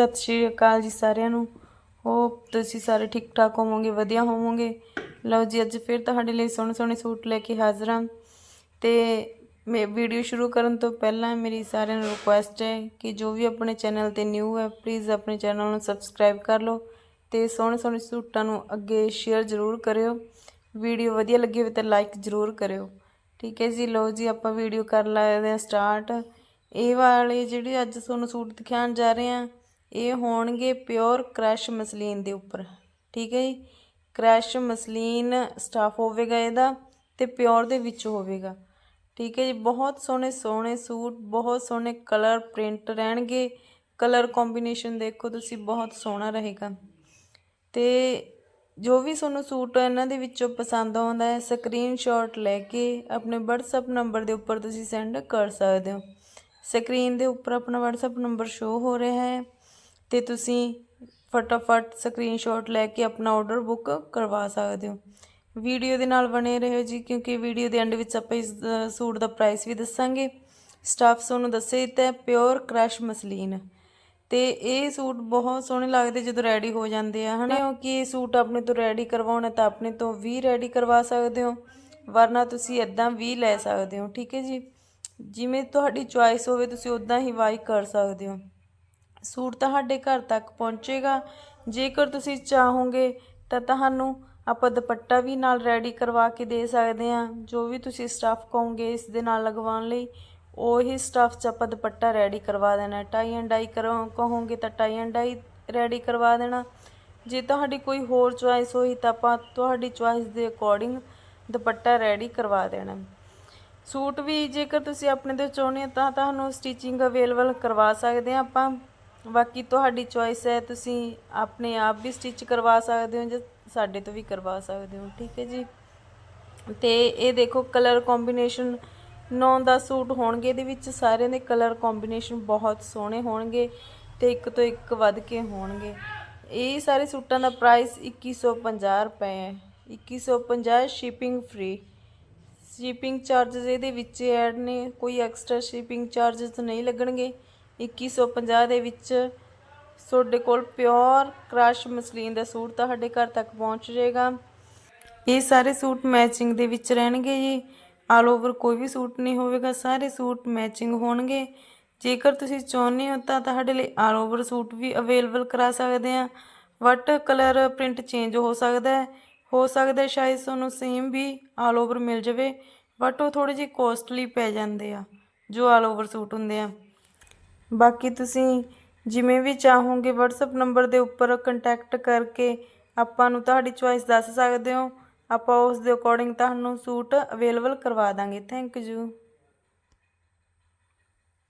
ਸਤਿ ਸ਼੍ਰੀ ਅਕਾਲ ਜੀ ਸਾਰਿਆਂ ਨੂੰ। ਹੋਪ ਤੁਸੀਂ ਸਾਰੇ ਠੀਕ ਠਾਕ ਹੋਵੋਗੇ, ਵਧੀਆ ਹੋਵੋਗੇ। ਲਓ ਜੀ, ਅੱਜ ਫਿਰ ਤੁਹਾਡੇ ਲਈ ਸੋਹਣੇ ਸੋਹਣੇ ਸੂਟ ਲੈ ਕੇ ਹਾਜ਼ਰ ਹਾਂ। ਤੇ ਮੈਂ ਵੀਡੀਓ ਸ਼ੁਰੂ ਕਰਨ ਤੋਂ ਪਹਿਲਾਂ ਮੇਰੀ ਸਾਰਿਆਂ ਨੂੰ ਰਿਕੁਐਸਟ ਹੈ ਕਿ ਜੋ ਵੀ ਆਪਣੇ ਚੈਨਲ ਤੇ ਨਿਊ ਹੈ ਪਲੀਜ਼ ਆਪਣੇ ਚੈਨਲ ਨੂੰ ਸਬਸਕ੍ਰਾਈਬ ਕਰ ਲਓ ਤੇ ਸੋਹਣੇ ਸੋਹਣੇ ਸੂਟਾਂ ਨੂੰ ਅੱਗੇ ਸ਼ੇਅਰ ਜ਼ਰੂਰ ਕਰਿਓ। ਵੀਡੀਓ ਵਧੀਆ ਲੱਗੀ ਹੋਵੇ ਤਾਂ ਲਾਈਕ ਜ਼ਰੂਰ ਕਰਿਓ। ਠੀਕ ਹੈ ਜੀ, ਲਓ ਜੀ, ਆਪਾਂ ਵੀਡੀਓ ਕਰ ਲਾਦੇ ਹਾਂ ਸਟਾਰਟ ਇਹ ਵਾਲੇ ਜਿਹੜੇ ਅੱਜ ਤੁਹਾਨੂੰ ਸੂਟ ਦਿਖਾਉਣ ਜਾ ਰਹੇ ਆ ਇਹ ਹੋਣਗੇ ਪਿਓਰ ਕ੍ਰਸ਼ ਮਸਲੀਨ ਦੇ ਉੱਪਰ। ਠੀਕ ਹੈ ਜੀ? ਕ੍ਰਸ਼ ਮਸਲੀਨ ਸਟਾਫ ਹੋਵੇਗਾ ਇਹਦਾ ਤੇ ਪਿਓਰ ਦੇ ਵਿੱਚ ਹੋਵੇਗਾ। ਠੀਕ ਹੈ ਜੀ? ਬਹੁਤ ਸੋਹਣੇ ਸੋਹਣੇ ਸੂਟ, ਬਹੁਤ ਸੋਹਣੇ ਕਲਰ ਪ੍ਰਿੰਟ ਰਹਿਣਗੇ। ਕਲਰ ਕੰਬੀਨੇਸ਼ਨ ਦੇਖੋ ਤੁਸੀਂ, ਬਹੁਤ ਸੋਹਣਾ ਰਹੇਗਾ। ਤੇ ਜੋ ਵੀ ਤੁਹਾਨੂੰ ਸੂਟ ਇਹਨਾਂ ਦੇ ਵਿੱਚੋਂ ਪਸੰਦ ਆਉਂਦਾ ਹੈ, ਸਕਰੀਨਸ਼ਾਟ ਲੈ ਕੇ ਆਪਣੇ WhatsApp ਨੰਬਰ ਦੇ ਉੱਪਰ ਤੁਸੀਂ ਸੈਂਡ ਕਰ ਸਕਦੇ ਹੋ। ਸਕਰੀਨ ਦੇ ਉੱਪਰ ਆਪਣਾ WhatsApp ਨੰਬਰ ਸ਼ੋ ਹੋ ਰਿਹਾ ਹੈ। ਅਤੇ ਤੁਸੀਂ ਫਟਾਫਟ ਸਕਰੀਨਸ਼ਾਟ ਲੈ ਕੇ ਆਪਣਾ ਆਰਡਰ ਬੁੱਕ ਕਰਵਾ ਸਕਦੇ ਹੋ। ਵੀਡੀਓ ਦੇ ਨਾਲ ਬਣੇ ਰਹੋ ਜੀ, ਕਿਉਂਕਿ ਵੀਡੀਓ ਦੇ ਐਂਡ ਵਿੱਚ ਆਪਾਂ ਇਸ ਸੂਟ ਦਾ ਪ੍ਰਾਈਸ ਵੀ ਦੱਸਾਂਗੇ। ਸਟਾਫ ਤੁਹਾਨੂੰ ਦੱਸੇ ਦਿੱਤਾ ਹੈ ਪਿਓਰ ਕ੍ਰਸ਼ ਮਸਲੀਨ। ਤੇ ਇਹ ਸੂਟ ਬਹੁਤ ਸੋਹਣੇ ਲੱਗਦੇ ਜਦੋਂ ਰੈਡੀ ਹੋ ਜਾਂਦੇ ਆ, ਹਨਾ? ਕਿਉਂਕਿ ਇਹ ਸੂਟ ਆਪਣੇ ਤੋਂ ਰੈਡੀ ਕਰਵਾਉਣਾ ਤਾਂ ਆਪਣੇ ਤੋਂ ਵੀ ਰੈਡੀ ਕਰਵਾ ਸਕਦੇ ਹੋ, ਵਰਨਾ ਤੁਸੀਂ ਇਦਾਂ ਵੀ ਲੈ ਸਕਦੇ ਹੋ, ਠੀਕ ਹੈ ਜੀ? ਜਿਵੇਂ ਤੁਹਾਡੀ ਚੁਆਇਸ ਹੋਵੇ, ਤੁਸੀਂ ਉਦਾਂ ਹੀ ਵਾਈ ਕਰ ਸਕਦੇ ਹੋ। ਸੂਟ ਤੁਹਾਡੇ ਘਰ ਤੱਕ ਪਹੁੰਚੇਗਾ। ਜੇਕਰ ਤੁਸੀਂ ਚਾਹੋਗੇ ਤਾਂ ਤੁਹਾਨੂੰ ਆਪਾਂ ਦੁਪੱਟਾ ਵੀ ਨਾਲ ਰੈਡੀ ਕਰਵਾ ਕੇ ਦੇ ਸਕਦੇ ਹਾਂ। ਜੋ ਵੀ ਤੁਸੀਂ ਸਟੱਫ ਕਹੋਗੇ ਇਸ ਦੇ ਨਾਲ ਲਗਵਾਉਣ ਲਈ, ਉਹੀ ਸਟੱਫ 'ਚ ਆਪਾਂ ਦੁਪੱਟਾ ਰੈਡੀ ਕਰਵਾ ਦੇਣਾ। ਟਾਈ ਐਂਡ ਡਾਈ ਕਰੋ, ਕਹੋਗੇ ਤਾਂ ਟਾਈ ਐਂਡ ਡਾਈ ਰੈਡੀ ਕਰਵਾ ਦੇਣਾ। ਜੇ ਤੁਹਾਡੀ ਕੋਈ ਹੋਰ ਚੁਆਇਸ ਹੋਈ ਤਾਂ ਆਪਾਂ ਤੁਹਾਡੀ ਚੁਆਇਸ ਦੇ ਅਕੋਰਡਿੰਗ ਦੁਪੱਟਾ ਰੈਡੀ ਕਰਵਾ ਦੇਣਾ। ਸੂਟ ਵੀ ਜੇਕਰ ਤੁਸੀਂ ਆਪਣੇ ਤੋਂ ਚਾਹੁੰਦੇ ਹੋ ਤਾਂ ਤੁਹਾਨੂੰ ਸਟਿਚਿੰਗ ਅਵੇਲੇਬਲ ਕਰਵਾ ਸਕਦੇ ਹਾਂ ਆਪਾਂ। ਬਾਕੀ ਤੁਹਾਡੀ ਚੋਇਸ ਹੈ, ਤੁਸੀਂ ਆਪਣੇ ਆਪ ਵੀ ਸਟਿਚ ਕਰਵਾ ਸਕਦੇ ਹੋ ਜਾਂ ਸਾਡੇ ਤੋਂ ਵੀ ਕਰਵਾ ਸਕਦੇ ਹੋ, ਠੀਕ ਹੈ ਜੀ? ਤੇ ਇਹ ਦੇਖੋ ਕਲਰ ਕੰਬੀਨੇਸ਼ਨ 9-10 ਸੂਟ ਹੋਣਗੇ, ਇਹਦੇ ਵਿੱਚ ਸਾਰਿਆਂ ਦੇ ਕਲਰ ਕੰਬੀਨੇਸ਼ਨ ਬਹੁਤ ਸੋਹਣੇ ਹੋਣਗੇ ਤੇ ਇੱਕ ਤੋਂ ਇੱਕ ਵੱਧ ਕੇ ਹੋਣਗੇ। ਇਹ ਸਾਰੇ ਸੂਟਾਂ ਦਾ ਪ੍ਰਾਈਸ 2150 ਰੁਪਏ ਹੈ। 2150 ਸ਼ਿਪਿੰਗ ਫ੍ਰੀ ਸ਼ਿਪਿੰਗ ਚਾਰजेस ਇਹਦੇ ਵਿੱਚ ਐਡ ਨੇ, ਕੋਈ ਐਕਸਟਰਾ ਸ਼ਿਪਿੰਗ ਚਾਰजेस ਨਹੀਂ ਲੱਗਣਗੇ। 2150 ਦੇ ਵਿੱਚ ਤੁਹਾਡੇ ਕੋਲ ਪਿਓਰ ਕ੍ਰਸ਼ ਮਸਲੀਨ ਦਾ ਸੂਟ ਤੁਹਾਡੇ ਘਰ ਤੱਕ ਪਹੁੰਚ ਜਾਏਗਾ। ਇਹ ਸਾਰੇ ਸੂਟ ਮੈਚਿੰਗ ਦੇ ਵਿੱਚ ਰਹਿਣਗੇ ਜੀ। ਆਲ ਓਵਰ ਕੋਈ ਵੀ ਸੂਟ ਨਹੀਂ ਹੋਵੇਗਾ, ਸਾਰੇ ਸੂਟ ਮੈਚਿੰਗ ਹੋਣਗੇ। ਜੇਕਰ ਤੁਸੀਂ ਚਾਹੁੰਦੇ ਹੋ ਤਾਂ ਤੁਹਾਡੇ ਲਈ ਆਲ ਓਵਰ ਸੂਟ ਵੀ ਅਵੇਲੇਬਲ ਕਰਾ ਸਕਦੇ ਆ। ਵਟ ਕਲਰ ਪ੍ਰਿੰਟ ਚੇਂਜ ਹੋ ਸਕਦਾ ਹੈ? ਹੋ ਸਕਦਾ ਸ਼ਾਇਦ ਤੁਹਾਨੂੰ ਸੇਮ ਵੀ ਆਲ ਓਵਰ ਮਿਲ ਜਾਵੇ ਬਟ ਉਹ ਥੋੜੇ ਜਿਹੇ ਕੋਸਟਲੀ ਪੈ ਜਾਂਦੇ ਆ, ਜੋ ਆਲ ਓਵਰ ਸੂਟ ਹੁੰਦੇ ਆ। ਬਾਕੀ ਤੁਸੀਂ ਜਿਵੇਂ ਵੀ ਚਾਹੋਗੇ WhatsApp ਨੰਬਰ ਦੇ ਉੱਪਰ ਕੰਟੈਕਟ ਕਰਕੇ ਆਪਾਂ ਨੂੰ ਤੁਹਾਡੀ ਚੁਆਇਸ ਦੱਸ ਸਕਦੇ ਹੋ। ਆਪਾਂ ਉਸ ਦੇ ਅਕੋਰਡਿੰਗ ਤੁਹਾਨੂੰ ਸੂਟ ਅਵੇਲੇਬਲ ਕਰਵਾ ਦਾਂਗੇ। Thank you